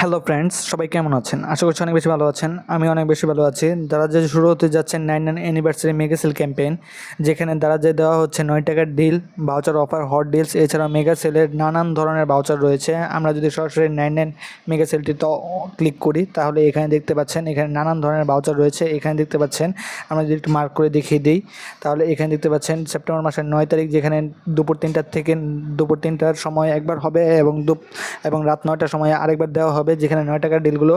Hello friends সবাই কেমন আছেন? আশা করছি অনেক বেশি ভালো আছেন। আমি অনেক বেশি ভালো আছি। যারা যে শুরু হতে যাচ্ছেন nine nine anniversary mega sale campaign যেখানে দ্বারা যে দেওয়া হচ্ছে নয় টাকার deal voucher offer hot deals এছাড়াও মেগা সেলের নানান ধরনের বাউচার রয়েছে। আমরা যদি সরাসরি নাইন নাইন মেগা সেলটি তো ক্লিক করি, তাহলে এখানে দেখতে পাচ্ছেন, এখানে নানান ধরনের বাউচার রয়েছে। এখানে দেখতে পাচ্ছেন, আমরা যদি একটু মার্ক করে দেখিয়ে দিই, তাহলে এখানে দেখতে পাচ্ছেন, সেপ্টেম্বর মাসের নয় তারিখ, যেখানে দুপুর তিনটার থেকে দুপুর তিনটার সময় একবার হবে এবং এবং রাত নয়টার সময় আরেকবার দেওয়া হবে, যেখানে নয় টাকার ডিলগুলো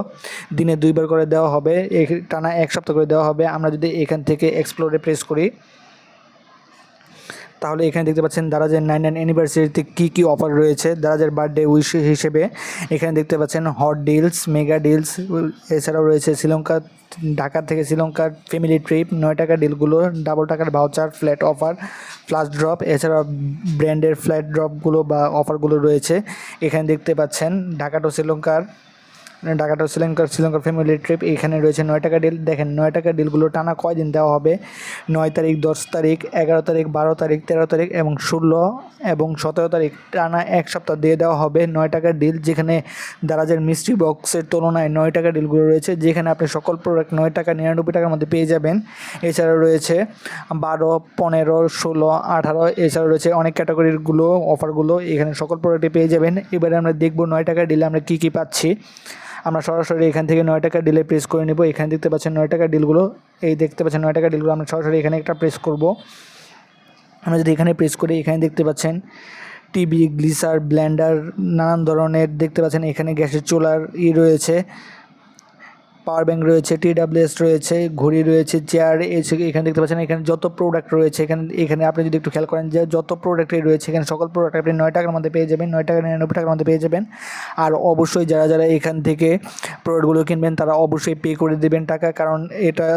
দিনে দুইবার করে দেওয়া হবে টানা এক সপ্তাহ করে দেওয়া হবে। আমরা যদি এখান থেকে এক্সপ্লোরে প্রেস করি তাহলে এখানে দেখতে পাচ্ছেন দারাজের নাইন নাইন অ্যানিভার্সারিতে কী কী অফার রয়েছে। দারাজের বার্থডে উইশ হিসেবে এখানে দেখতে পাচ্ছেন হট ডিলস মেগা ডিলস এছাড়াও রয়েছে শ্রীলঙ্কা, ঢাকা থেকে শ্রীলঙ্কার ফ্যামিলি ট্রিপ নয় টাকার ডিলগুলো ডাবল টাকার voucher flat offer flash drop এছাড়াও ব্র্যান্ডের ফ্ল্যাট ড্রপগুলো বা অফারগুলো রয়েছে। এখানে দেখতে পাচ্ছেন ঢাকা টু শ্রীলঙ্কার ঢাকা টু শ্রীলঙ্কা শ্রীলঙ্কার ফ্যামিলি ট্রিপ এখানে রয়েছে নয় টাকা ডিল দেখেন, নয় টাকা ডিলগুলো টানা কয়দিন দেওয়া হবে? নয় তারিখ, দশ তারিখ, এগারো তারিখ, বারো তারিখ, তেরো তারিখ এবং ষোলো এবং সতেরো তারিখ টানা এক সপ্তাহ দিয়ে দেওয়া হবে নয় টাকার ডিল যেখানে দারাজের মিস্ট্রি বক্সের তুলনায় নয় টাকা ডিলগুলো রয়েছে। যেখানে আপনি সকল প্রোডাক্ট নয় টাকা নিরানব্বই টাকার মধ্যে পেয়ে যাবেন। এছাড়াও রয়েছে বারো, পনেরো, ষোলো, আঠারো, এছাড়াও রয়েছে অনেক ক্যাটাগরিরগুলো অফারগুলো এখানে সকল প্রোডাক্টে পেয়ে যাবেন। এবারে আমরা দেখব নয় টাকা ডিলে আমরা কী কী পাচ্ছি। আমরা সরাসরি এখান থেকে নয় টাকা ডিলে প্রেস করে নেব। এখানে দেখতে পাচ্ছেন নয় টাকা ডিলগুলো এই দেখতে পাচ্ছেন নয় টাকা ডিলগুলো আমরা সরাসরি এখানে একটা প্রেস করব। আমরা যদি এখানে প্রেস করি, এখানে দেখতে পাচ্ছেন টিভি গ্লিসার ব্ল্যান্ডার নানান ধরনের দেখতে পাচ্ছেন এখানে গ্যাসের চোলার ই রয়েছে। পাওয়ার ব্যাঙ্ক রয়েছে টিডাব্লিউএস রয়েছে, ঘড়ি রয়েছে, চেয়ার এখানে দেখতে পাচ্ছেন, এখানে যত প্রোডাক্ট রয়েছে, এখানে এখানে আপনি যদি একটু খেয়াল করেন যে যত প্রোডাক্টই রয়েছে, এখানে সকল প্রোডাক্ট আপনি নয় টাকার মধ্যে পেয়ে যাবেন, নয় টাকা নিরানব্বই টাকার মধ্যে পেয়ে যাবেন। আর অবশ্যই যারা যারা এখান থেকে প্রোডাক্টগুলো কিনবেন, তারা অবশ্যই পে করে দেবেন টাকা, কারণ এটা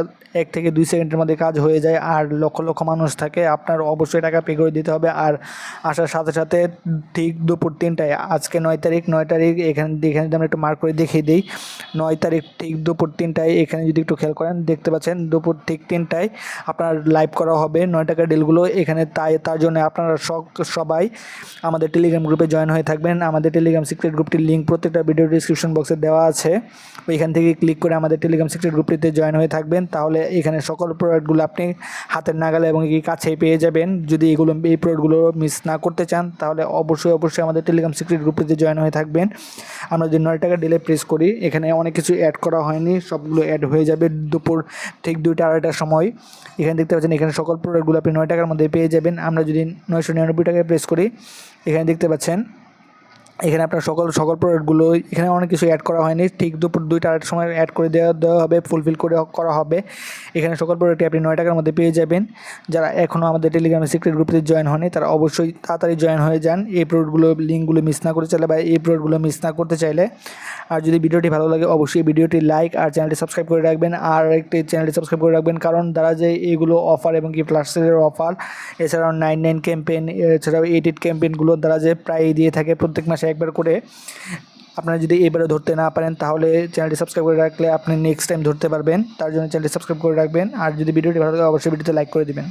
এক থেকে দুই সেকেন্ডের মধ্যে কাজ হয়ে যায়, আর লক্ষ লক্ষ মানুষ থাকে, আপনার অবশ্যই টাকা পে করে দিতে হবে। আর আসার সাথে সাথে ঠিক দুপুর তিনটায়, আজকে নয় তারিখ নয় তারিখ, এখানে এখানে আমরা একটু মার্ক করে দেখিয়ে দিই, নয় তারিখ ঠিক দুপুর তিনটায় এখানে যদি একটু খেয়াল করেন, দেখতে পাচ্ছেন দুপুর ঠিক তিনটায় আপনার লাইভ করা হবে। নয় টাকার ডিলগুলো এখানে তাই, তার জন্য আপনারা সবাই আমাদের টেলিগ্রাম গ্রুপে জয়েন হয়ে থাকবেন। আমাদের টেলিগ্রাম সিক্রেট গ্রুপটির লিঙ্ক প্রত্যেকটা ভিডিও ডিসক্রিপশন বক্সে দেওয়া আছে। ওইখান থেকে ক্লিক করে আমাদের টেলিগ্রাম সিক্রেট গ্রুপটিতে জয়েন হয়ে থাকবেন। তাহলে এখানে সকল প্রোডাক্টগুলো আপনি হাতের নাগালে এবং কি কাছেই পেয়ে যাবেন। যদি এগুলো, এই প্রোডাক্টগুলো মিস না করতে চান, তাহলে অবশ্যই অবশ্যই আমাদের টেলিগ্রাম সিক্রেট গ্রুপটিতে জয়েন হয়ে থাকবেন। আমরা যদি নয় টাকা ডিলে প্রেস করি, এখানে অনেক কিছু অ্যাড করা হয়নি। সবগুলো অ্যাড হয়ে যাবে দুপুর ঠিক দুইটা আড়াইটার সময়। এখানে দেখতে পাচ্ছেন, এখানে সকল প্রোডাক্টগুলো আপনি নয় টাকার মধ্যে পেয়ে যাবেন। আমরা যদি নয়শো নিরানব্বই টাকায় প্রেস করি, এখানে দেখতে পাচ্ছেন এখানে আপনার সকল সকল প্রোডাক্টগুলো এখানে অনেক কিছু অ্যাড করা হয়নি। ঠিক দুপুর দুইটা আড়াইটার সময় অ্যাড করে দেওয়া দেওয়া হবে ফুলফিল করে করা হবে। এখানে সকল প্রোডাক্টই আপনি নয় টাকার মধ্যে পেয়ে যাবেন। যারা এখনও আমাদের টেলিগ্রামে সিক্রেট গ্রুপে জয়েন হয়নি তারা অবশ্যই তাড়াতাড়ি জয়েন হয়ে যান। এই প্রোডাক্টগুলো লিঙ্কগুলো মিস না করতে চাইলে বা এই প্রোডাক্টগুলো মিস না করতে চাইলে, আর যদি ভিডিওটি ভালো লাগে, অবশ্যই ভিডিওটি লাইক আর চ্যানেলটি সাবস্ক্রাইব করে রাখবেন। আর একটি চ্যানেলটি সাবস্ক্রাইব করে রাখবেন, কারণ তারা যে এইগুলো অফার এবং কি সেলের অফার এছাড়াও নাইন নাইন ক্যাম্পেন এছাড়াও এইট এইট ক্যাম্পেইনগুলো দ্বারা যে প্রায় দিয়ে থাকে প্রত্যেক মাসে একবার করে আপনারা যদি এবারে ধরতে না পারেন, তাহলে চ্যানেলটি সাবস্ক্রাইব করে রাখলে আপনি নেক্সট টাইম ধরতে পারবেন। তার জন্য চ্যানেলটি সাবস্ক্রাইব করে রাখবেন। আর যদি ভিডিওটি ভালো লাগে, অবশ্যই ভিডিওতে লাইক করে দিবেন।